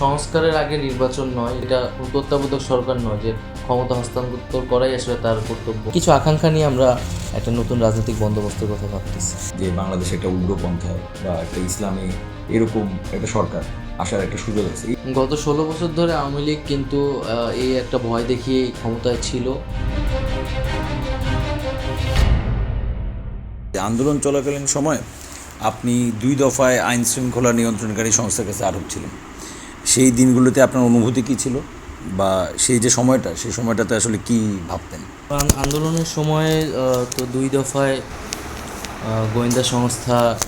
সংস্কারের আগে নির্বাচন নয় এটা তত্ত্বাবধায়ক সরকার নয় যে ক্ষমতা হস্তান্তর করাই আসলে তার কর্তব্য। কিছু আকাঙ্ক্ষা নিয়ে আমরা একটা নতুন রাজনৈতিক বন্দোবস্তের কথা ভাবতেছি। যে বাংলাদেশ একটা উগ্রপন্থা বা একটা ইসলামী এরকম একটা সরকার আসার একটা সুযোগ আছে। গত ষোলো বছর ধরে আওয়ামী লীগ কিন্তু এই একটা ভয় দেখিয়ে ক্ষমতায় ছিল। আন্দোলন চলাকালীন সময় আপনি দুই দফায় আইন শৃঙ্খলা নিয়ন্ত্রণকারী সংস্থার কাছে আরোপ ছিলেন। সেই দিনগুলোতে আপনার অনুভূতি কী ছিল? বা সেই যে সময়টা, সেই সময়টাতে আসলে কি ভাবতেন? আন- আন্দোলনের সময় তো দুই দফায় গোয়েন্দা সংস্থা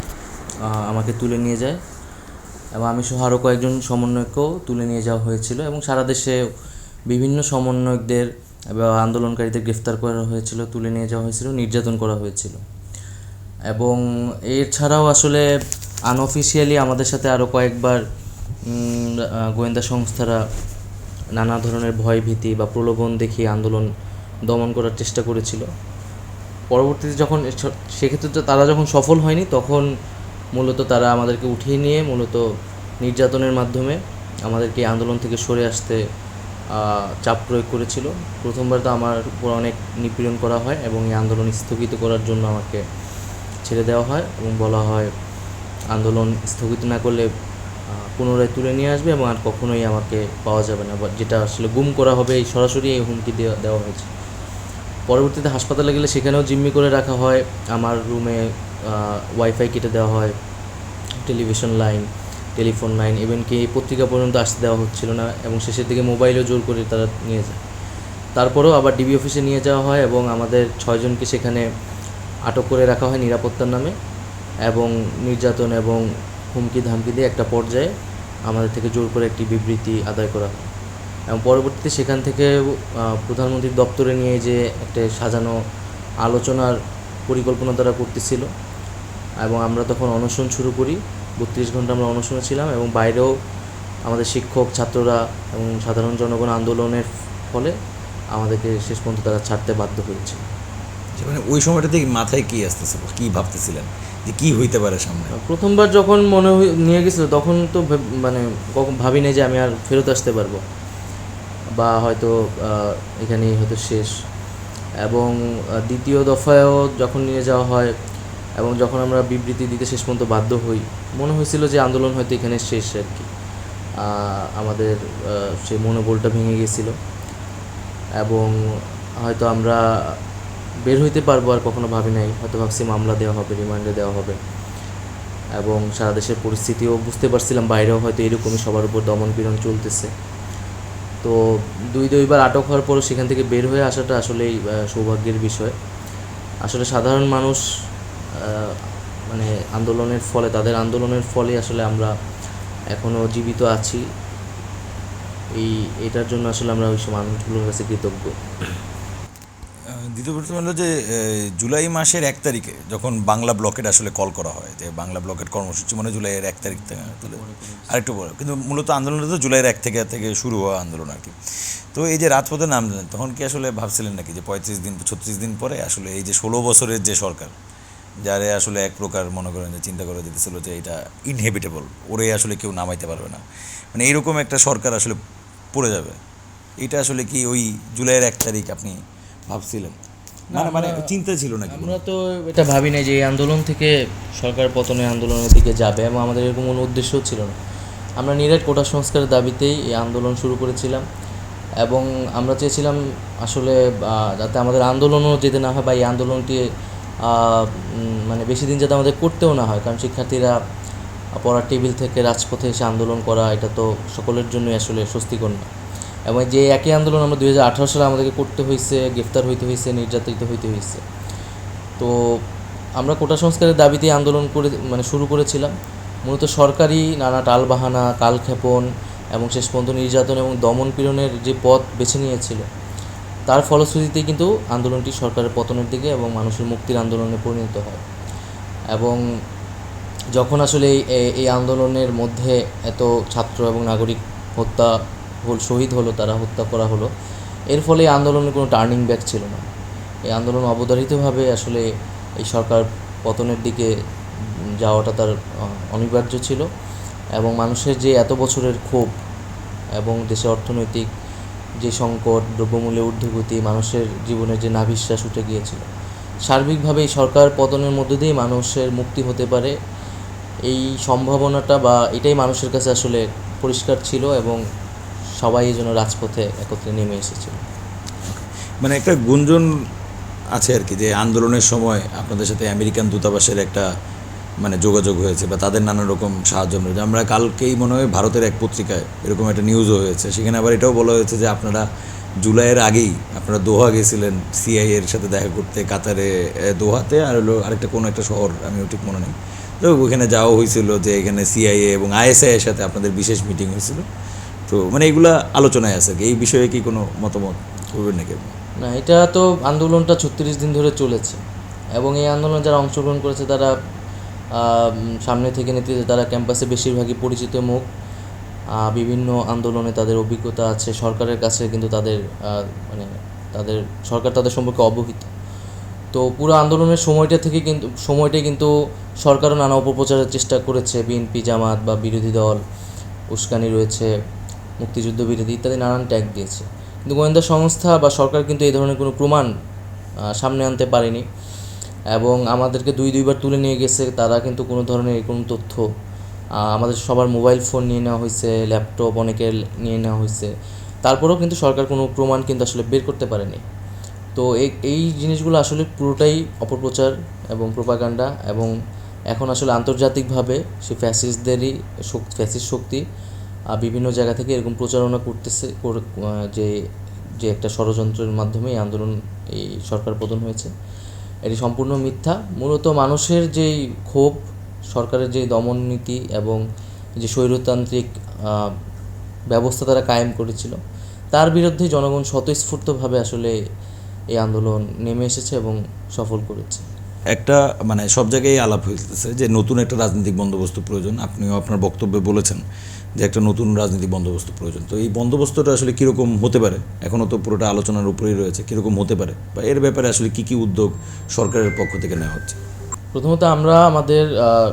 আমাকে তুলে নিয়ে যায়। এবং আমি সহ আরও কয়েকজন সমন্বয়ককেও তুলে নিয়ে যাওয়া হয়েছিল এবং সারা দেশে বিভিন্ন সমন্বয়কদের এবং আন্দোলনকারীদের গ্রেফতার করা হয়েছিল, তুলে নিয়ে যাওয়া হয়েছিল, নির্যাতন করা হয়েছিল। এবং এছাড়াও আসলে আনঅফিসিয়ালি আমাদের সাথে আরও কয়েকবার গোয়েন্দা সংস্থারা নানা ধরনের ভয় ভীতি বা প্রলোভন দেখিয়ে আন্দোলন দমন করার চেষ্টা করেছিল। পরবর্তীতে যখন সেক্ষেত্রে তারা যখন সফল হয়নি, তখন মূলত তারা আমাদেরকে উঠিয়ে নিয়ে মূলত নির্যাতনের মাধ্যমে আমাদেরকে আন্দোলন থেকে সরে আসতে চাপ প্রয়োগ করেছিল। প্রথমবার তো আমার উপর অনেক নিপীড়ন করা হয় এবং এই আন্দোলন স্থগিত করার জন্য আমাকে ছেড়ে দেওয়া হয় এবং বলা হয় আন্দোলন স্থগিত না করলে পুনরায় তুলে নিয়ে আসবে এবং আর কখনোই আমাকে পাওয়া যাবে না। বা যেটা আসলে গুম করা হবে, এই সরাসরি এই হুমকি দেওয়া দেওয়া হয়েছে। পরবর্তীতে হাসপাতালে গেলে সেখানেও জিম্মি করে রাখা হয়। আমার রুমে ওয়াইফাই কেটে দেওয়া হয়, টেলিভিশন লাইন, টেলিফোন লাইন ইভেনকি পত্রিকা পর্যন্ত আসতে দেওয়া হচ্ছিল না এবং শেষের দিকে মোবাইলও জোর করে তারা নিয়ে যায়। তারপরেও আবার ডিবি অফিসে নিয়ে যাওয়া হয় এবং আমাদের ছয়জনকে সেখানে আটক করে রাখা হয় নিরাপত্তার নামে এবং নির্যাতন এবং হুমকি ধামকি দিয়ে একটা পর্যায়ে আমাদের থেকে জোর করে একটি বিবৃতি আদায় করা হয়। এবং পরবর্তীতে সেখান থেকে প্রধানমন্ত্রীর দপ্তরে নিয়ে যে একটা সাজানো আলোচনার পরিকল্পনা তারা করতেছিল এবং আমরা তখন অনশন শুরু করি, বত্রিশ ঘণ্টা আমরা অনশনে ছিলাম এবং বাইরেও আমাদের শিক্ষক, ছাত্ররা এবং সাধারণ জনগণ আন্দোলনের ফলে আমাদেরকে শেষ পর্যন্ত তারা ছাড়তে বাধ্য হয়েছে। মানে ওই সময়টাতে মাথায় কি আসতেছিল কী ভাবতেছিলেন? যে কি হইতে পারে সামনে? প্রথমবার যখন মনে নিয়ে গেছিল, তখন তো মানে ভাবি নাই যে আমি আর ফেরত আসতে পারব। বা হয়তো এখানেই হয়তো শেষ। এবং দ্বিতীয় দফায়ও যখন নিয়ে যাওয়া হয় এবং যখন আমরা বিবৃতি দিতে শেষ পর্যন্ত বাধ্য হই, মনে হয়েছিল যে আন্দোলন হয়তো এখানে শেষ আর কি। আমাদের সেই মনোবলটা ভেঙে গেছিল। এবং হয়তো আমরা বের হইতে পারব আর কখনো ভাবি নাই। হয়তো ভাবছি মামলা দেওয়া হবে, রিমান্ডে দেওয়া হবে। এবং সারা দেশের পরিস্থিতিও বুঝতে পারছিলাম, বাইরেও হয়তো এরকমই সবার উপর দমন পীড়ন চলতেছে। তো দুই দুইবার আটক হওয়ার পরও সেখান থেকে বের হয়ে আসাটা আসলেই সৌভাগ্যের বিষয়। আসলে সাধারণ মানুষ মানে আন্দোলনের ফলে, তাদের আন্দোলনের ফলে আসলে আমরা এখনও জীবিত আছি। এই, এটার জন্য আসলে আমরা ওই সব মানুষগুলোর কাছে কৃতজ্ঞ। দ্বিতীয় প্রশ্ন হলো যে জুলাই মাসের এক তারিখে যখন বাংলা ব্লকেট আসলে কল করা হয়, যে বাংলা ব্লকেট কর্মসূচি মানে জুলাইয়ের এক তারিখ থেকে আরেকটু বড় কিন্তু মূলত আন্দোলনটা তো জুলাইয়ের এক থেকে থেকে শুরু হওয়া আন্দোলন আর কি। তো এই যে রাজপথে নাম দিলেন তখন কি আসলে ভাবছিলেন নাকি যে পঁয়ত্রিশ দিন, ছত্রিশ দিন পরে আসলে এই যে ষোলো বছরের যে সরকার, যারে আসলে এক প্রকার মনে করেন যে চিন্তা করে দিতেছিল যে এটা ইনহেবিটেবল ওরে আসলে কেউ নামাইতে পারবে না। মানে এইরকম একটা সরকার আসলে পড়ে যাবে। এটা আসলে কি ওই জুলাইয়ের এক তারিখ আপনি ভাবছিলেন। মানে মানে চিন্তা ছিল না আমরা তো এটা ভাবি নাই যে এই আন্দোলন থেকে সরকার পতনের আন্দোলনের দিকে যাবে এবং আমাদের এরকম কোনো উদ্দেশ্যও ছিল না। আমরা নিরেট কোটা সংস্কারের দাবিতেই এই আন্দোলন শুরু করেছিলাম এবং আমরা চেয়েছিলাম আসলে যাতে আমাদের আন্দোলনও যেতে না হয় বা এই আন্দোলনটি মানে বেশি দিন যাতে আমাদের করতেও না হয়। কারণ শিক্ষার্থীরা পড়ার টেবিল থেকে রাজপথে এসে আন্দোলন করা এটা তো সকলের জন্যই আসলে স্বস্তিকর না। এবং যে একই আন্দোলন আমরা দু হাজার আঠারো সালে আমাদেরকে করতে হয়েছে গ্রেফতার হইতে হয়েছে নির্যাতিত হইতে হয়েছে তো আমরা কোটা সংস্কারের দাবিতে আন্দোলন করে মানে শুরু করেছিলাম। মূলত সরকারি নানা টালবাহানা, কালক্ষেপণ এবং শেষ পর্যন্ত নির্যাতন এবং দমন পীড়নের যে পথ বেছে নিয়েছিল, তার ফলশ্রুতিতে কিন্তু আন্দোলনটি সরকারের পতনের দিকে এবং মানুষের মুক্তির আন্দোলনে পরিণত হয়। এবং যখন আসলে এই আন্দোলনের মধ্যে এত ছাত্র এবং নাগরিক হত্যা হল শহীদ হলো, তারা হত্যা করা হলো। এর ফলে এই আন্দোলনের কোনো টার্নিং ব্যাক ছিল না। এই আন্দোলন অবধারিতভাবে আসলে এই সরকার পতনের দিকে যাওয়াটা তার অনিবার্য ছিল এবং মানুষের যে এত বছরের ক্ষোভ এবং দেশের অর্থনৈতিক যে সংকট, দ্রব্যমূল্যের ঊর্ধ্বগতি, মানুষের জীবনের যে নাভিশ্বাস উঠে গিয়েছিল, সার্বিকভাবে এই সরকার পতনের মধ্য দিয়ে মানুষের মুক্তি হতে পারে। এই সম্ভাবনাটা বা এটাই মানুষের কাছে আসলে পরিষ্কার ছিল এবং সবাই এই জন্য রাজপথে একত্রে নেমে এসেছিল। মানে একটা গুঞ্জন আছে আর কি, যে আন্দোলনের সময় আপনাদের সাথে আমেরিকান দূতাবাসের একটা মানে যোগাযোগ হয়েছে বা তাদের নানা রকম সাহায্য হয়েছে আমরা কালকেই মনে হয় ভারতের এক পত্রিকায় এরকম একটা নিউজও হয়েছে। সেখানে আবার এটাও বলা হয়েছে যে আপনারা জুলাইয়ের আগেই আপনারা দোহা গেছিলেন সিআই এর সাথে দেখা করতে কাতারে দোহাতে আর হলো আরেকটা কোনো একটা শহর আমি ঠিক মনে নেই। তো ওইখানে যাওয়া হয়েছিল যে এখানে সিআইএ এবং আইএসআই এর সাথে আপনাদের বিশেষ মিটিং হয়েছিল। তো মানে এগুলা আলোচনায় আছে কি। এই বিষয়ে কি কোনো মতামত করবেন নাকি? না, এটা তো আন্দোলনটা ছত্রিশ দিন ধরে চলেছে এবং এই আন্দোলনে যারা অংশগ্রহণ করেছে তারা সামনে থেকে নেতৃত্বে তারা ক্যাম্পাসে বেশিরভাগই পরিচিত মুখ বিভিন্ন আন্দোলনে তাদের অভিজ্ঞতা আছে, সরকারের কাছে কিন্তু তাদের মানে তাদের, সরকার তাদের সম্পর্কে অবহিত তো পুরো আন্দোলনের সময়টা থেকে কিন্তু, সময়টাই কিন্তু সরকারও নানা অপপ্রচারের চেষ্টা করেছে বিএনপি জামাত বা বিরোধী দল, উস্কানি রয়েছে মুক্তিযুদ্ধ বিরোধী ইত্যাদি নানান ট্যাগ দিয়েছে। কিন্তু গোয়েন্দা সংস্থা বা সরকার কিন্তু এই ধরনের কোনো প্রমাণ সামনে আনতে পারেনি। এবং আমাদেরকে দুই দুইবার তুলে নিয়ে গেছে, তারা কিন্তু কোনো ধরনের কোনো তথ্য আমাদের সবার মোবাইল ফোন নিয়ে নেওয়া হয়েছে, ল্যাপটপ অনেকের নিয়ে নেওয়া হয়েছে। তারপরেও কিন্তু সরকার কোনো প্রমাণ কিন্তু আসলে বের করতে পারেনি। তো এই এই জিনিসগুলো আসলে পুরোটাই অপপ্রচার এবং প্রোপাগান্ডা এবং এখন আসলে আন্তর্জাতিকভাবে সে শক্তি ফ্যাসিস্ট শক্তি বিভিন্ন জায়গা থেকে এরকম প্রচারণা করতেছে, কর- যে যে একটা ষড়যন্ত্রের মাধ্যমে এই আন্দোলন এই সরকার পতন হয়েছে। এটি সম্পূর্ণ মিথ্যা। মূলত মানুষের যেই ক্ষোভ, সরকারের যে দমন নীতি এবং যে স্বৈরতান্ত্রিক ব্যবস্থা তারা কায়েম করেছিল, তার বিরুদ্ধে জনগণ স্বতঃস্ফূর্তভাবে আসলে এই আন্দোলন নেমে এসেছে এবং সফল করেছে। একটা মানে সব জায়গায় আলাপ হইতেছে যে নতুন একটা রাজনৈতিক বন্দোবস্ত প্রয়োজন। আপনিও আপনার বক্তব্যে বলেছেন যে একটা নতুন রাজনৈতিক বন্দোবস্ত প্রয়োজন। তো এই বন্দোবস্তটা আসলে কীরকম হতে পারে? এখনও তো পুরোটা আলোচনার উপরেই রয়েছে, কীরকম হতে পারে? বা এর ব্যাপারে আসলে কী কী উদ্যোগ সরকারের পক্ষ থেকে নেওয়া হচ্ছে? প্রথমত আমরা আমাদের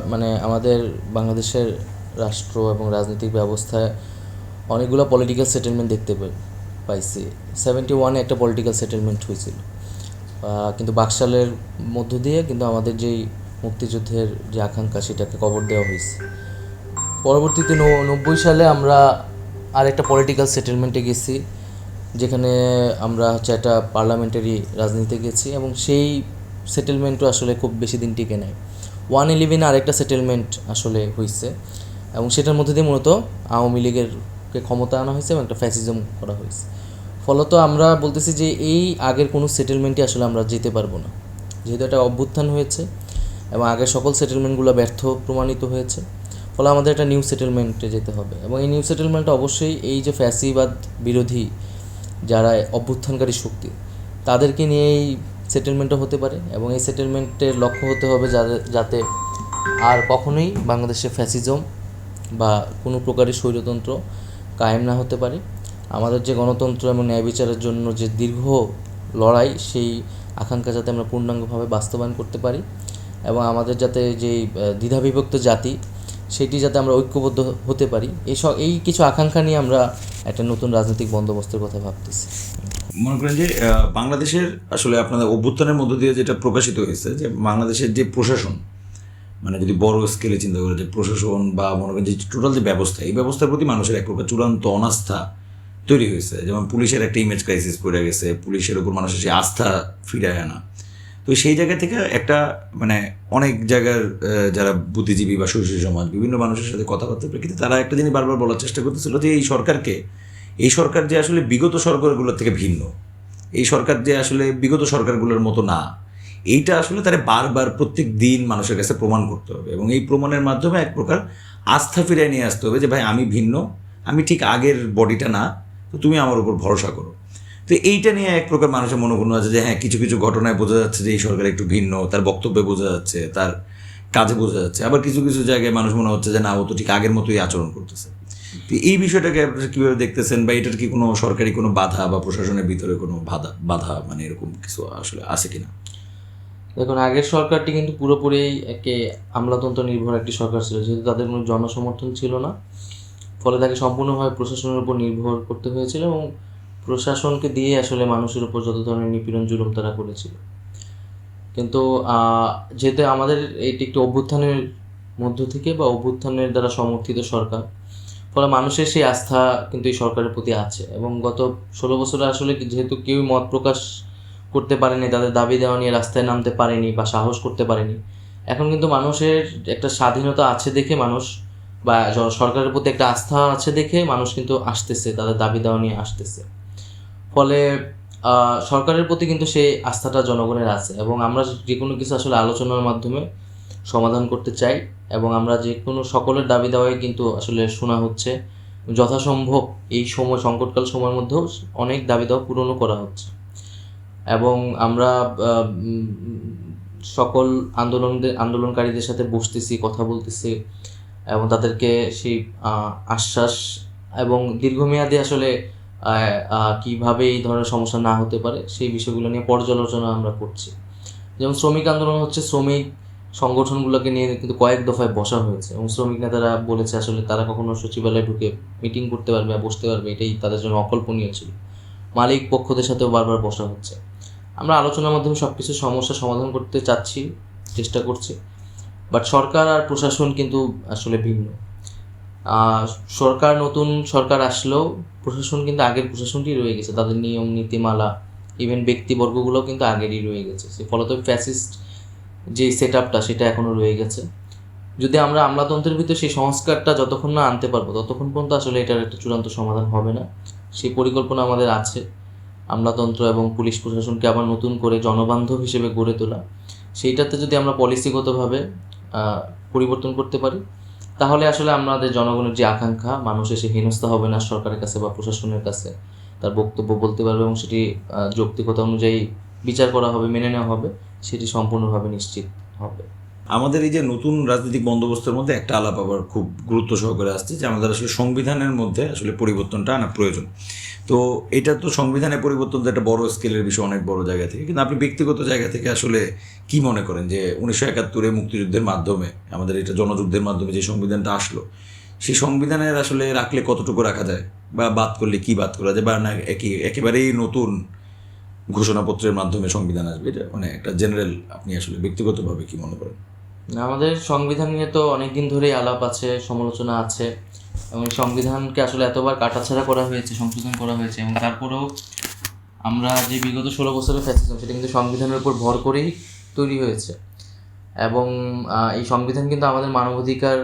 মানে আমাদের বাংলাদেশের রাষ্ট্র এবং রাজনৈতিক ব্যবস্থায় অনেকগুলো পলিটিক্যাল সেটেলমেন্ট দেখতে পাই- পাইছি। সেভেন্টি ওয়ানে একটা পলিটিক্যাল সেটেলমেন্ট হয়েছিল। কিন্তু বাকশালের মধ্য দিয়ে কিন্তু আমাদের যেই মুক্তিযুদ্ধের যে আকাঙ্ক্ষা, সেটাকে কবর দেওয়া হয়েছে। পরবর্তীতে নব্বই সালে আমরা আরেকটা পলিটিক্যাল সেটেলমেন্টে গেছি, যেখানে আমরা হচ্ছে একটা পার্লামেন্টারি রাজনীতিতে গেছি এবং সেই সেটেলমেন্টও আসলে খুব বেশি দিন টিকে নেয় ওয়ান ইলেভেনে আরেকটা সেটেলমেন্ট আসলে হয়েছে এবং সেটার মধ্যে দিয়ে মূলত আওয়ামী লীগেরকে ক্ষমতা আনা হয়েছে এবং একটা ফ্যাসিজম করা হয়েছে। ফলত আমরা বলতেছি যে এই আগের কোনো সেটেলমেন্টই আসলে আমরা যেতে পারব না। যেহেতু একটা অভ্যুত্থান হয়েছে এবং আগের সকল সেটেলমেন্টগুলো ব্যর্থ প্রমাণিত হয়েছে। ফলে আমাদের একটা নিউ সেটেলমেন্টে যেতে হবে। এবং এই নিউ সেটেলমেন্টটা অবশ্যই এই যে ফ্যাসিবাদ বিরোধী যারা অভ্যুত্থানকারী শক্তি, তাদেরকে নিয়ে এই সেটেলমেন্টও হতে পারে। এবং এই সেটেলমেন্টের লক্ষ্য হতে হবে যাতে আর কখনোই বাংলাদেশে ফ্যাসিজম বা কোনো প্রকারের স্বৈরতন্ত্র কায়েম না হতে পারে। আমাদের যে গণতন্ত্র এবং ন্যায় বিচারের জন্য যে দীর্ঘ লড়াই, সেই আকাঙ্ক্ষা যাতে আমরা পূর্ণাঙ্গভাবে বাস্তবায়ন করতে পারি। এবং আমাদের যাতে যে দ্বিধাবিভক্ত জাতি সেটি যাতে আমরা ঐক্যবদ্ধ হতে পারি। এই এই কিছু আকাঙ্ক্ষা নিয়ে আমরা একটা নতুন রাজনৈতিক বন্দোবস্তের কথা ভাবতেছি। মনে করেন যে বাংলাদেশের আসলে আপনাদের অভ্যুত্থানের মধ্য দিয়ে যেটা প্রকাশিত হয়েছে, যে বাংলাদেশের যে প্রশাসন মানে যদি বড় স্কেলে চিন্তা করে যে প্রশাসন বা মনে করেন যে টোটাল যে ব্যবস্থা, এই ব্যবস্থার প্রতি মানুষের এক প্রকার চূড়ান্ত অনাস্থা তৈরি হয়েছে। যেমন পুলিশের একটা ইমেজ ক্রাইসিস পড়ে গেছে, পুলিশের উপর মানুষের সেই আস্থা ফিরায় আনা। তো সেই জায়গা থেকে একটা মানে অনেক জায়গার যারা বুদ্ধিজীবী বা সুশীল সমাজ, বিভিন্ন মানুষের সাথে কথাবার্তা প্রেক্ষিতে তারা একটা জিনিস বারবার বলার চেষ্টা করতেছিল যে এই সরকারকে, এই সরকার যে আসলে বিগত সরকারগুলোর থেকে ভিন্ন, এই সরকার যে আসলে বিগত সরকারগুলোর মতো না, এইটা আসলে তারা বারবার প্রত্যেক দিন মানুষের কাছে প্রমাণ করতে হবে এবং এই প্রমাণের মাধ্যমে এক প্রকার আস্থা ফিরিয়ে নিয়ে আসতে হবে যে ভাই আমি ভিন্ন, আমি ঠিক আগের বডিটা না, তো তুমি আমার উপর ভরসা করো। তো এইটা নিয়ে এক প্রকার মানুষের মনোগুণ আছে যে হ্যাঁ কিছু কিছু ঘটনায় বোঝা যাচ্ছে যে এই সরকার একটু ভিন্ন, তার বক্তব্যে বোঝা যাচ্ছে, তার কাজে বোঝা যাচ্ছে। আবার কিছু কিছু জায়গায় মানুষ মনে হচ্ছে যে না, ও তো ঠিক আগের মতোই আচরণ করতেছে। তো এই বিষয়টাকে আপনারা কীভাবে দেখতেছেন বা এটার কি কোনো সরকারি কোনো বাধা বা প্রশাসনের ভিতরে কোনো বাধা বাধা মানে এরকম কিছু আসলে আছে কিনা? দেখুন, আগের সরকারটি কিন্তু পুরোপুরি একে আমলাতন্ত্র নির্ভর একটি সরকার ছিল। যেহেতু তাদের কোনো জনসমর্থন ছিল না, ফলে তাকে সম্পূর্ণভাবে প্রশাসনের উপর নির্ভর করতে হয়েছিল এবং প্রশাসনকে দিয়ে আসলে মানুষের উপর যত ধরনের নিপীড়ন, জুলুম তারা করেছিল। কিন্তু যেহেতু আমাদের এটি একটি অভ্যুত্থানের মধ্য থেকে বা অভ্যুত্থানের দ্বারা সমর্থিত সরকার, ফলে মানুষের সেই আস্থা কিন্তু এই সরকারের প্রতি আছে এবং গত ষোলো বছরে আসলে যেহেতু কেউ মত প্রকাশ করতে পারেনি, তাদের দাবি দেওয়া নিয়ে রাস্তায় নামতে পারেনি বা সাহস করতে পারেনি, এখন কিন্তু মানুষের একটা স্বাধীনতা আছে দেখে মানুষ বা সরকারের প্রতি একটা আস্থা আছে দেখে মানুষ কিন্তু আসতেছে, তাদের দাবি দেওয়া নিয়ে আসতেছে। ফলে সরকারের প্রতি কিন্তু সেই আস্থাটা জনগণের আছে এবং আমরা যে কোনো কিছু আসলে আলোচনার মাধ্যমে সমাধান করতে চাই এবং আমরা যে কোনো সকলের দাবি দেওয়াই কিন্তু আসলে শোনা হচ্ছে। যথাসম্ভব এই সময়, সংকটকাল সময়ের মধ্যেও অনেক দাবি দেওয়া পূরণও করা হচ্ছে। এবং আমরা সকল আন্দোলনদের, আন্দোলনকারীদের সাথে বসতেছি, কথা বলতেছি এবং তাদেরকে সেই আশ্বাস এবং দীর্ঘমেয়াদী আসলে কীভাবে এই ধরনের সমস্যা না হতে পারে, সেই বিষয়গুলো নিয়ে পর্যালোচনা আমরা করছি। যেমন শ্রমিক আন্দোলন হচ্ছে শ্রমিক সংগঠনগুলোকে নিয়ে কিন্তু কয়েক দফায় বসা হয়েছে এবং শ্রমিক নেতারা বলেছে আসলে তারা কখনো সচিবালয়ে ঢুকে মিটিং করতে পারবে বা বসতে পারবে, এটাই তাদের জন্য অকল্পনীয় ছিল। মালিক পক্ষদের সাথেও বারবার বসা হচ্ছে। আমরা আলোচনার মাধ্যমে সব কিছু সমস্যা সমাধান করতে চাচ্ছি, চেষ্টা করছি বাট সরকার আর প্রশাসন কিন্তু আসলে ভিন্ন। সরকার নতুন সরকার আসলেও প্রশাসন কিন্তু আগের প্রশাসনটি রয়ে গেছে। তাদের নিয়ম, নীতিমালা ইভেন ব্যক্তিবর্গগুলোও কিন্তু আগেরই রয়ে গেছে। সে ফলত ফ্যাসিস্ট যে সেট আপটা সেটা এখনও রয়ে গেছে। যদি আমরা আমলাতন্ত্রের ভিতরে সেই সংস্কারটা যতক্ষণ না আনতে পারব, ততক্ষণ পর্যন্ত আসলে এটার একটা চূড়ান্ত সমাধান হবে না। সেই পরিকল্পনা আমাদের আছে। আমলাতন্ত্র এবং পুলিশ প্রশাসনকে আবার নতুন করে জনবান্ধব হিসেবে গড়ে তোলা। সেইটাতে যদি আমরা পলিসিগতভাবে পরিবর্তন করতে পারি তাহলে আসলে আমাদের জনগণের যে আকাঙ্ক্ষা, মানুষ এসে হেনস্থা হবে না সরকারের কাছে বা প্রশাসনের কাছে? তার বক্তব্য বলতে পারবে এবং সেটি যৌক্তিকতা অনুযায়ী বিচার করা হবে, মেনে নেওয়া হবে, সেটি সম্পূর্ণভাবে নিশ্চিত হবে। আমাদের এই যে নতুন রাজনৈতিক বন্দোবস্তের মধ্যে একটা আলাপ আবার খুব গুরুত্ব সহকারে আসছে যে আমাদের আসলে সংবিধানের মধ্যে আসলে পরিবর্তনটা আনা প্রয়োজন। তো এটা তো সংবিধানের পরিবর্তন তো একটা বড় স্কেলের বিষয়, অনেক বড় জায়গা থেকে। কিন্তু আপনি ব্যক্তিগত জায়গা থেকে আসলে কি মনে করেন যে উনিশশো একাত্তরে মুক্তিযুদ্ধের মাধ্যমে, আমাদের এটা জনযুদ্ধের মাধ্যমে যে সংবিধানটা আসলো, সেই সংবিধানের আসলে রাখলে কতটুকু রাখা যায়? বা বাদ করলে কি বাদ করা যায়? বা না একই একেবারেই নতুন ঘোষণাপত্রের মাধ্যমে সংবিধান আসবে? এটা মানে একটা জেনারেল আপনি আসলে ব্যক্তিগতভাবে কি মনে করেন? আমাদের সংবিধান নিয়ে তো অনেক দিন ধরেই আলাপ আছে, সমালোচনা আছে, এবং সংবিধানকে আসলে এতবার কাটাছাড়া করা হয়েছে, সংশোধন করা হয়েছে, এবং তারপরেও আমরা যে বিগত ষোলো বছরের ফ্যাসিজম সেটা কিন্তু সংবিধানের উপর ভর করেই তৈরি হয়েছে। এবং এই সংবিধান কিন্তু আমাদের মানবাধিকার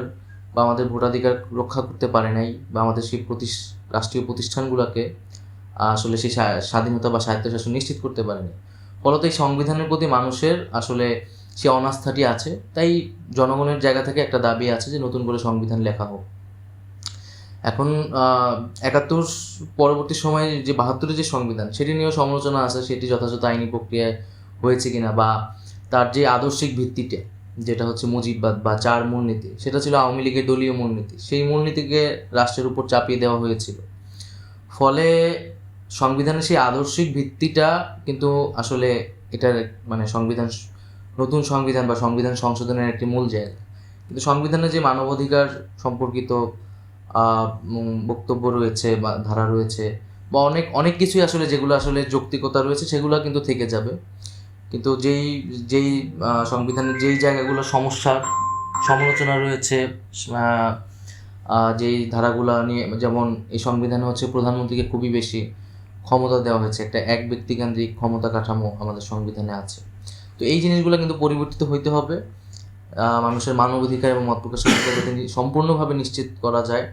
বা আমাদের ভোটাধিকার রক্ষা করতে পারে নাই, বা আমাদের সেই প্রতিষ রাষ্ট্রীয় প্রতিষ্ঠানগুলোকে আসলে সেই স্বাধীনতা বা স্বায়ত্তশাসন নিশ্চিত করতে পারেনি। ফলত এই সংবিধানের প্রতি মানুষের আসলে সে অনাস্থাটি আছে। তাই জনগণের জায়গা থেকে একটা দাবি আছে যে নতুন করে সংবিধান লেখা হোক। এখন একাত্তর পরবর্তী সময়ে যে বাহাত্তরের যে সংবিধান, সেটি নিয়েও সমালোচনা আছে, সেটি যথাযথ আইনি প্রক্রিয়ায় হয়েছে কিনা বা তার যে আদর্শিক ভিত্তিতে, যেটা হচ্ছে মুজিববাদ বা চার মূলনীতি সেটা ছিল আওয়ামী লীগের দলীয় মূলনীতি সেই মূলনীতিকে রাষ্ট্রের উপর চাপিয়ে দেওয়া হয়েছিল। ফলে সংবিধানের সেই আদর্শিক ভিত্তিটা কিন্তু আসলে এটার মানে সংবিধান নতুন সংবিধান বা সংবিধান সংশোধনের একটি মূল জায়গা কিন্তু সংবিধানে যে মানবাধিকার সম্পর্কিত বক্তব্য রয়েছে বা ধারা রয়েছে বা অনেক অনেক কিছুই আসলে যেগুলো আসলে যৌক্তিকতা রয়েছে, সেগুলো কিন্তু থেকে যাবে। কিন্তু যেই যেই সংবিধানের যেই জায়গাগুলো সমস্যা, সমালোচনা রয়েছে যেই ধারাগুলো নিয়ে, যেমন এই সংবিধানে হচ্ছে প্রধানমন্ত্রীকে খুবই বেশি ক্ষমতা দেওয়া হয়েছে। একটা এক ব্যক্তিকেন্দ্রিক ক্ষমতা কাঠামো আমাদের সংবিধানে আছে। তো এই জিনিসগুলো কিন্তু পরিবর্তিত হইতে হবে। মানুষের মানবাধিকার এবং মত অধিকার সম্পূর্ণভাবে নিশ্চিত করা যায়।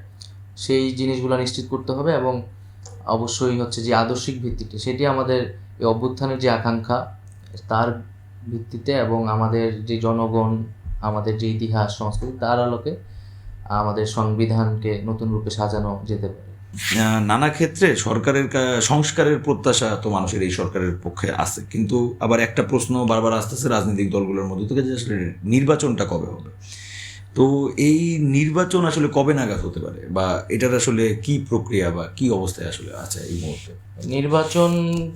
সেই জিনিসগুলো নিশ্চিত করতে হবে এবং অবশ্যই হচ্ছে যে আদর্শিক ভিত্তিটি সেটি আমাদের এই অভ্যুত্থানের যে আকাঙ্ক্ষা, তার ভিত্তিতে এবং আমাদের যে জনগণ, আমাদের যে ইতিহাস, সংস্কৃতি, তার আলোকে আমাদের সংবিধানকে নতুন রূপে সাজানো যেতে পারে। নানা ক্ষেত্রে সরকারের সংস্কারের প্রত্যাশা তো মানুষের এই সরকারের পক্ষে আছে। কিন্তু আবার একটা প্রশ্ন বারবার আসতেছে রাজনৈতিক দলগুলোর মধ্যে থেকে যে আসলে নির্বাচনটা কবে হবে? তো এই নির্বাচন আসলে কবে নাগাদ হতে পারে? বা এটার আসলে কি প্রক্রিয়া বা কি অবস্থায় আসলে আছে এই মুহূর্তে? নির্বাচন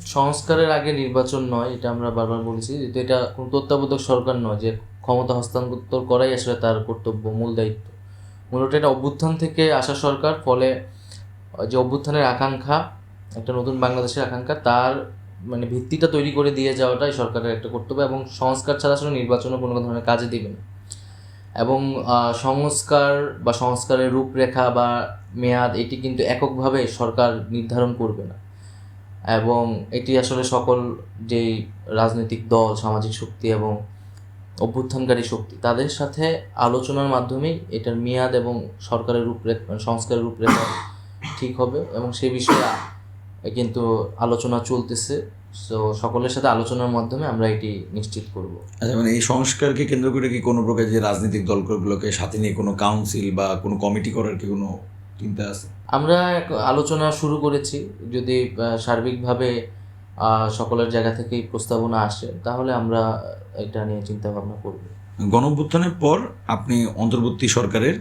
সংস্কারের আগে নির্বাচন নয়, এটা আমরা বারবার বলেছি। যেহেতু এটা কোনো তত্ত্বাবধায়ক সরকার নয় যে ক্ষমতা হস্তান্তর করাই আসলে তার কর্তব্য, মূল দায়িত্ব। মূলত এটা অভ্যুত্থান থেকে আসা সরকার, ফলে যে অভ্যুত্থানের আকাঙ্ক্ষা, একটা নতুন বাংলাদেশের আকাঙ্ক্ষা, তার মানে ভিত্তিটা তৈরি করে দিয়ে যাওয়াটাই সরকারের একটা কর্তব্য এবং সংস্কার ছাড়া আসলে নির্বাচনও কোনো ধরনের কাজে দিবে না। এবং সংস্কার বা সংস্কারের রূপরেখা বা মেয়াদ, এটি কিন্তু এককভাবে সরকার নির্ধারণ করবে না। এবং এটি আসলে সকল যেই রাজনৈতিক দল, সামাজিক শক্তি এবং অভ্যুত্থানকারী শক্তি, তাদের সাথে আলোচনার মাধ্যমেই এটার মেয়াদ এবং সরকারের রূপরেখা, সংস্কারের রূপরেখা ঠিক হবে এবং সে বিষয়ে কিন্তু আলোচনা চলতেছে। সো সকলের সাথে আলোচনার মাধ্যমে আমরা এটি নিশ্চিত করব। আচ্ছা মানে এই সংস্কারকে কেন্দ্র করে কি কোনো প্রকার যে রাজনৈতিক দলগুলোকে সাথে নিয়ে কোনো কাউন্সিল বা কোনো কমিটি করার কি কোনো চিন্তা আছে? আমরা আলোচনা শুরু করেছি। যদি সার্বিকভাবে সকলের জায়গা থেকেই প্রস্তাবনা আসে তাহলে আমরা এটা নিয়ে চিন্তা ভাবনা করব। গণঅভ্যুত্থানের পর আপনি অন্তর্বর্তী সরকারের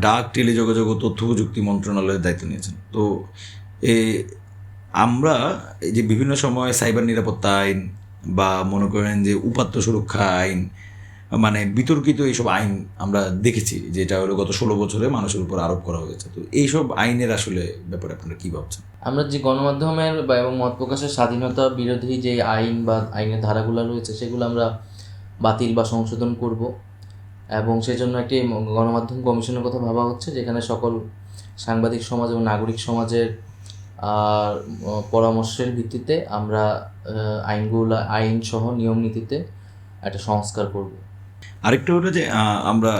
ডাক, টেলিযোগাযোগ ও তথ্য প্রযুক্তি মন্ত্রণালয়ের দায়িত্ব নিয়েছেন। তো এ, আমরা এই যে বিভিন্ন সময় সাইবার নিরাপত্তা আইন বা মনে করেন যে উপাত্ত সুরক্ষা আইন মানে বিতর্কিত এইসব আইন আমরা দেখেছি, যেটা হলো গত ষোলো বছরে মানুষের উপর আরোপ করা হয়েছে। তো এইসব আইনের আসলে ব্যাপারে আপনারা কী ভাবছেন? আমরা যে গণমাধ্যমের বা এবং মত প্রকাশের স্বাধীনতা বিরোধী যে আইন বা আইনের ধারাগুলো রয়েছে, সেগুলো আমরা বাতিল বা সংশোধন করব। এবং সেজন্য একটি গণমাধ্যম কমিশনের কথা ভাবা হচ্ছে, যেখানে সকল সাংবাদিক সমাজ এবং নাগরিক সমাজের পরামর্শের ভিত্তিতে আমরা আইনগুলো আইন সহ নিয়ম নীতিতে একটা সংস্কার করব। আরেকটা হলো যে আমরা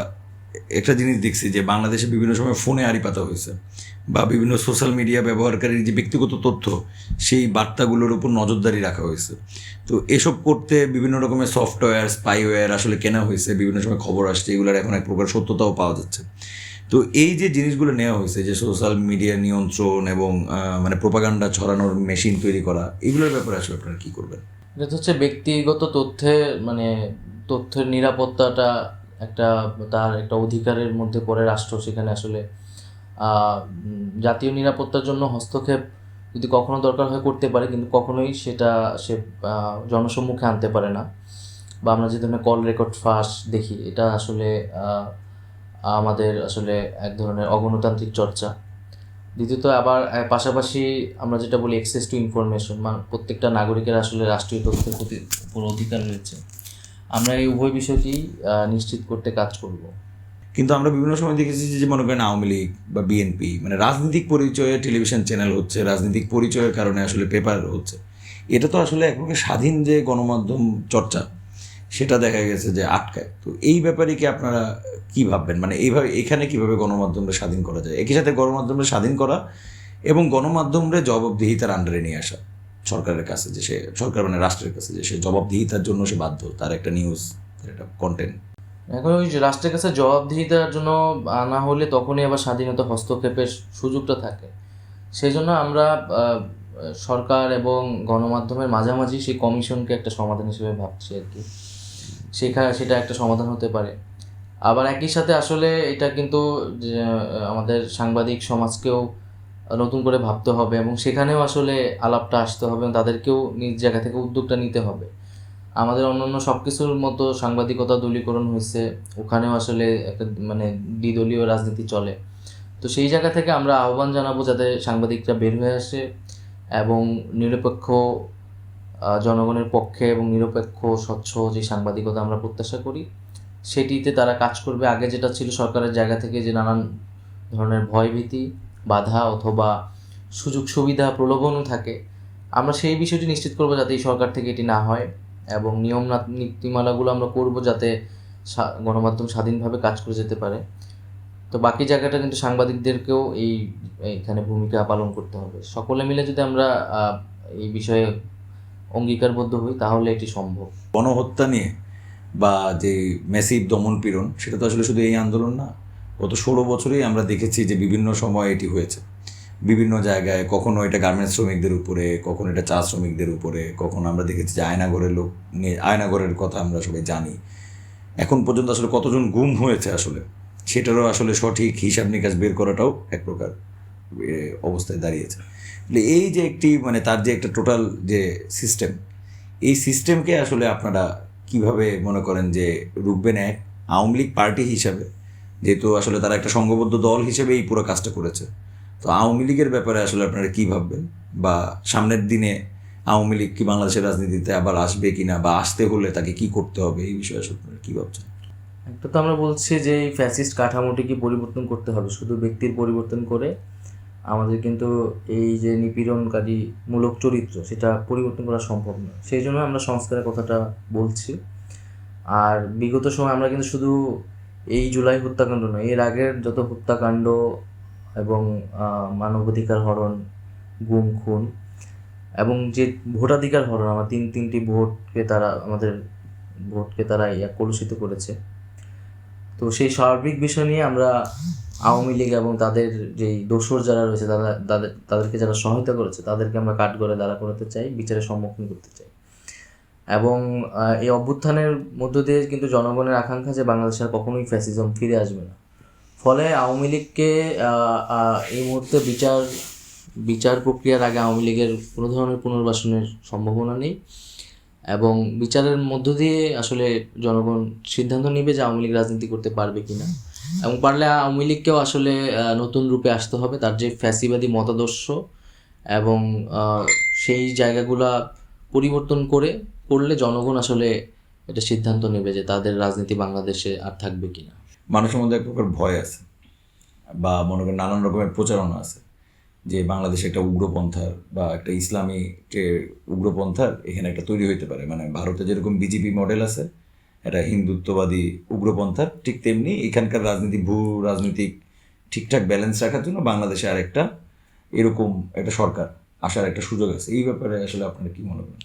একটা জিনিস দেখছি যে বাংলাদেশে বিভিন্ন সময় ফোনে আড়ি পাতা হয়েছে বা বিভিন্ন সোশ্যাল মিডিয়া ব্যবহারকারীর যে ব্যক্তিগত তথ্য, সেই বার্তাগুলোর উপর নজরদারি রাখা হয়েছে। তো এসব করতে বিভিন্ন রকমের সফটওয়্যার স্পাইওয়্যার আসলে কেনা হয়েছে, বিভিন্ন সময় খবর আসছে, এগুলোর এখন এক প্রকার সত্যতাও পাওয়া যাচ্ছে। তো এই যে জিনিসগুলো নেওয়া হয়েছে, যে সোশ্যাল মিডিয়া নিয়ন্ত্রণ এবং মানে প্রোপাগান্ডা ছড়ানোর মেশিন তৈরি করা, এগুলোর ব্যাপারে আসলে আপনারা কী করবেন? এটা হচ্ছে ব্যক্তিগত তথ্যে মানে তথ্যের নিরাপত্তাটা একটা, তার একটা অধিকারের মধ্যে পড়ে রাষ্ট্র সেখানে আসলে জাতীয় নিরাপত্তার জন্য হস্তক্ষেপ যদি কখনো দরকার হয় করতে পারে, কিন্তু কখনোই সেটা সে জনসম্মুখে আনতে পারে না। বা আমরা যে ধরনের কল রেকর্ড ফাঁস দেখি, এটা আসলে আমাদের আসলে এক ধরনের অগণতান্ত্রিক চর্চা। দ্বিতীয়ত আবার পাশাপাশি আমরা যেটা বলি অ্যাক্সেস টু ইনফরমেশন মানে প্রত্যেকটা নাগরিকের আসলে রাষ্ট্রীয় তথ্যের প্রতি অধিকার রয়েছে। আমরা এই উভয় বিষয়টি নিশ্চিত করতে কাজ করব। কিন্তু আমরা বিভিন্ন সময় দেখেছি যে মনে করেন আওয়ামী লীগ বা বিএনপি মানে রাজনৈতিক পরিচয়ে টেলিভিশন চ্যানেল হচ্ছে, রাজনৈতিক পরিচয়ের কারণে আসলে পেপার হচ্ছে। এটা তো আসলে এক প্রকার স্বাধীন যে গণমাধ্যম চর্চা, সেটা দেখা গেছে যে আটকায়। তো এই ব্যাপারে কি আপনারা কি ভাববেন? মানে এইভাবে, এখানে কীভাবে গণমাধ্যমটা স্বাধীন করা যায়? একই সাথে গণমাধ্যমটা স্বাধীন করা এবং গণমাধ্যমে জবাবদিহিতার আন্ডারে নিয়ে আসা। সরকারের কাছে যে সে, সরকার মানে রাষ্ট্রের কাছে যে সে জবাবদিহিতার জন্য সে বাধ্য, তার একটা নিউজ তার একটা কন্টেন্ট এখন ওই রাষ্ট্রের কাছে জবাবদিহিতার জন্য আনা হলে তখনই আবার স্বাধীনতা হস্তক্ষেপের সুযোগটা থাকে। সেই জন্য আমরা সরকার এবং গণমাধ্যমের মাঝামাঝি সেই কমিশনকে একটা সমাধান হিসেবে ভাবছি আর কি। সেখানে সেটা একটা সমাধান হতে পারে। আবার একই সাথে আসলে এটা কিন্তু আমাদের সাংবাদিক সমাজকেও নতুন করে ভাবতে হবে এবং সেখানেও আসলে আলাপটা আসতে হবে এবং তাদেরকেও নিজ জায়গা থেকে উদ্যোগটা নিতে হবে। আমাদের অন্যান্য সব কিছুর মতো সাংবাদিকতা দলীকরণ হয়েছে, ওখানেও আসলে একটা মানে দ্বিদলীয় রাজনীতি চলে। তো সেই জায়গা থেকে আমরা আহ্বান জানাব যাতে সাংবাদিকরা বের হয়ে আসে এবং নিরপেক্ষ জনগণের পক্ষে এবং নিরপেক্ষ, স্বচ্ছ যে সাংবাদিকতা আমরা প্রত্যাশা করি, সেটিতে তারা কাজ করবে। আগে যেটা ছিল সরকারের জায়গা থেকে যে নানান ধরনের ভয়ভীতি বাধা অথবা সুযোগ সুবিধা প্রলোভনও থাকে। আমরা সেই বিষয়টি নিশ্চিত করব যাতে এই সরকার থেকে এটি না হয় এবং নিয়ম নীতিমালাগুলো আমরা করব যাতে গণমাধ্যম স্বাধীনভাবে কাজ করে যেতে পারে। তো বাকি জায়গাটা কিন্তু সাংবাদিকদেরকেও এই এখানে ভূমিকা পালন করতে হবে। সকলে মিলে যদি আমরা এই বিষয়ে অঙ্গীকারবদ্ধ হই, তাহলে এটি সম্ভব। গণহত্যা নিয়ে বা যে মেসিভ দমন পীড়ন, সেটা তো আসলে শুধু এই আন্দোলন না গত ষোলো বছরেই আমরা দেখেছি যে বিভিন্ন সময় এটি হয়েছে। বিভিন্ন জায়গায় কখনো এটা গার্মেন্টস শ্রমিকদের উপরে, কখনো এটা চা শ্রমিকদের উপরে, কখনো আমরা দেখেছি যে আয়নাঘরের লোক নিয়ে আয়নাঘরের কথা আমরা সবাই জানি। এখন পর্যন্ত আসলে কতজন গুম হয়েছে আসলে, সেটারও আসলে সঠিক হিসাব নিকাশ বের করাটাও এক প্রকার অবস্থায় দাঁড়িয়েছে। এই যে একটি মানে তার যে একটা টোটাল যে সিস্টেম এই সিস্টেমকে আসলে আপনারা কীভাবে মনে করেন যে রুখবেন এক আওয়ামী লীগ পার্টি হিসাবে? যেহেতু আসলে তারা একটা সংঘবদ্ধ দল হিসেবে এই পুরো কাজটা করেছে। তো আওয়ামী লীগের ব্যাপারে আসলে আপনারা কী ভাববেন? বা সামনের দিনে আওয়ামী লীগ কি বাংলাদেশের রাজনীতিতে আবার আসবে কি না বা আসতে হলে তাকে কি করতে হবে? এই বিষয়ে আসলে আপনারা কী ভাবছেন? একটা তো আমরা বলছি যে এই ফ্যাসিস্ট কাঠামোটিকে পরিবর্তন করতে হবে? শুধু ব্যক্তির পরিবর্তন করে আমাদের কিন্তু এই যে নিপীড়নকারী মূলক চরিত্র, সেটা পরিবর্তন করা সম্ভব নয়। সেই জন্য আমরা সংস্কারের কথাটা বলছি। আর বিগত সময় আমরা কিন্তু শুধু এই জুলাই হত্যাকাণ্ড নয়, এর আগের যত হত্যাকাণ্ড এবং মানবাধিকার হরণ, গুম, খুন এবং যে ভোটাধিকার হরণ, আমার তিন, তিনটি ভোটকে তারা, আমাদের ভোটকে তারা ইয়া কলুষিত করেছে। তো সেই সার্বিক বিষয় নিয়ে আমরা আওয়ামী লীগ এবং তাদের যেই দোসর যারা রয়েছে, তারা, তাদের, তাদেরকে যারা সহায়তা করেছে, তাদেরকে আমরা কাঠগড়ে দাঁড়া করাতে চাই, বিচারের সম্মুখীন করতে চাই। এবং এই অভ্যুত্থানের মধ্য দিয়ে কিন্তু জনগণের আকাঙ্ক্ষা যে বাংলাদেশে আর কখনোই ফ্যাসিজম ফিরে আসবে না। ফলে আওয়ামী লীগকে এই মুহূর্তে বিচার বিচার প্রক্রিয়ার আগে আওয়ামী লীগের কোনো ধরনের পুনর্বাসনের সম্ভাবনা নেই এবং বিচারের মধ্য দিয়ে আসলে জনগণ সিদ্ধান্ত নেবে যে আওয়ামী লীগ রাজনীতি করতে পারবে কিনা। এবং পারলে আওয়ামী লীগকেও আসলে নতুন রূপে আসতে হবে। তার যে ফ্যাসিবাদী মতাদর্শ এবং সেই জায়গাগুলা পরিবর্তন করে করলে জনগণ আসলে এটা সিদ্ধান্ত নেবে যে তাদের রাজনীতি বাংলাদেশে আর থাকবে কিনা। মানুষের মধ্যে এক প্রকার ভয় আছে বা মনে করেন নানান রকমের প্রচারণা আছে যে বাংলাদেশে একটা উগ্রপন্থার বা একটা ইসলামী যে উগ্রপন্থার এখানে একটা তৈরি হইতে পারে। মানে ভারতে যেরকম বিজেপি মডেল আছে, একটা হিন্দুত্ববাদী উগ্রপন্থার ঠিক তেমনি এখানকার রাজনীতি ভূ রাজনীতিক ঠিকঠাক ব্যালেন্স রাখার জন্য বাংলাদেশে আর একটা এরকম একটা সরকার। আসার একটা সুযোগ আছে। এই ব্যাপারে আসলে আপনারা কি মনে করেন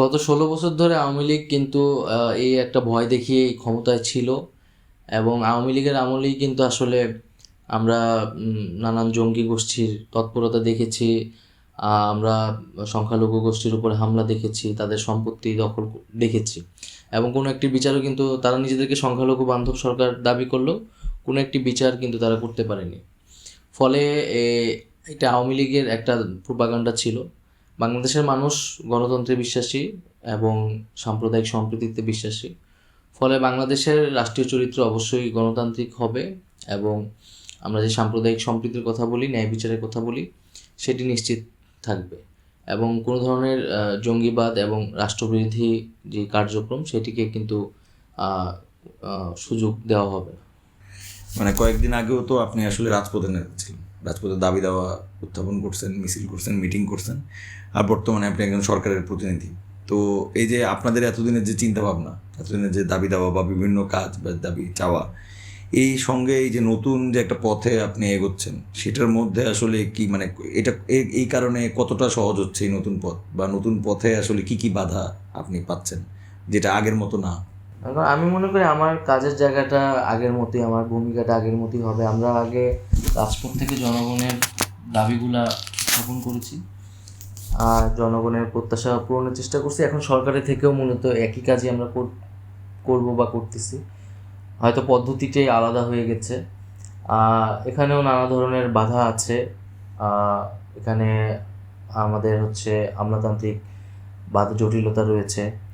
গত ষোলো বছর ধরে আওয়ামী লীগ কিন্তু এই একটা ভয় দেখিয়ে এই ক্ষমতায় ছিল এবং আওয়ামী লীগের আমলেই কিন্তু আসলে আমরা নানান জঙ্গি গোষ্ঠীর তৎপরতা দেখেছি আমরা সংখ্যালঘু গোষ্ঠীর উপরে হামলা দেখেছি, তাদের সম্পত্তি দখল দেখেছি এবং কোনো একটি বিচারও কিন্তু তারা নিজেদেরকে সংখ্যালঘু বান্ধব সরকার দাবি করলেও কোনো একটি বিচার কিন্তু তারা করতে পারেনি। ফলে এটা আওয়ামী লীগের একটা প্রোপাগান্ডা ছিল। বাংলাদেশের মানুষ গণতন্ত্রে বিশ্বাসী এবং সাম্প্রদায়িক সম্প্রীতিতে বিশ্বাসী। ফলে বাংলাদেশের রাষ্ট্রীয় চরিত্র অবশ্যই গণতান্ত্রিক হবে এবং আমরা যে সাম্প্রদায়িক সম্প্রীতির কথা বলি, ন্যায় বিচারের কথা বলি, সেটি নিশ্চিত থাকবে। এবং কোনো ধরনের জঙ্গিবাদ এবং রাষ্ট্রবিরোধী যে কার্যক্রম, সেটিকে কিন্তু সুযোগ দেওয়া হবে। মানে কয়েকদিন আগেও তো আপনি আসলে রাজপথে নেমেছিলেন। রাজপথে দাবি দেওয়া, উত্থাপন করছেন, মিছিল করছেন, মিটিং করছেন, আর বর্তমানে আপনি একজন সরকারের প্রতিনিধি। তো এই যে আপনাদের এতদিনের যে চিন্তা ভাবনা এতদিনের যে দাবি দেওয়া বা বিভিন্ন কাজ বা দাবি চাওয়া, এই সঙ্গে এই যে নতুন যে একটা পথে আপনি এগোচ্ছেন, সেটার মধ্যে আসলে কি মানে এটা এই কারণে কতটা সহজ হচ্ছে এই নতুন পথ? বা নতুন পথে আসলে কি কি বাধা আপনি পাচ্ছেন, যেটা আগের মতো না? আমি মনে করি আমার কাজের জায়গাটা আগের মতোই, আমার ভূমিকাটা আগের মতোই হবে। আমরা আগে রাজপথ থেকে জনগণের দাবিগুলা স্থাপন করেছি, আর জনগণের প্রত্যাশা পূরণের চেষ্টা করছি। এখন সরকারের থেকেও মূলত একই কাজই আমরা কর- করব বা করতেছি। হয়তো পদ্ধতিটাই আলাদা হয়ে গেছে। এখানেও নানা ধরনের বাধা আছে। এখানে আমাদের হচ্ছে আমলাতান্ত্রিক বাধা জটিলতা রয়েছে।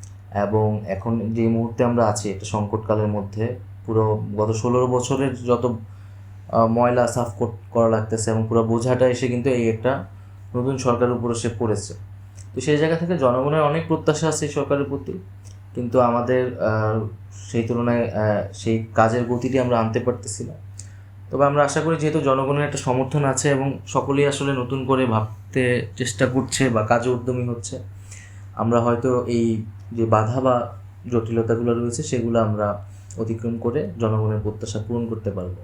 এবং এখন যে মুহূর্তে আমরা আছি, একটা সংকটকালের মধ্যে, পুরো গত ষোলো বছরের যত ময়লা সাফ কর- করা লাগতেছে এবং পুরো বোঝাটা এসে কিন্তু এই একটা নতুন সরকারের উপর এসে পড়েছে। তো সেই জায়গা থেকে জনগণের অনেক প্রত্যাশা আছে এই সরকারের প্রতি, কিন্তু আমাদের সেই তুলনায় সেই কাজের গতিটি আমরা আনতে পারতেছি না। তবে আমরা আশা করি যেহেতু জনগণের একটা সমর্থন আছে এবং সকলেই আসলে নতুন করে ভাবতে চেষ্টা করছে বা কাজে উদ্যমী হচ্ছে, আমরা হয়তো এই যে বাধা বা জটিলতাগুলো রয়েছে সেগুলো আমরা অতিক্রম করে জনগণের প্রত্যাশা পূরণ করতে পারব।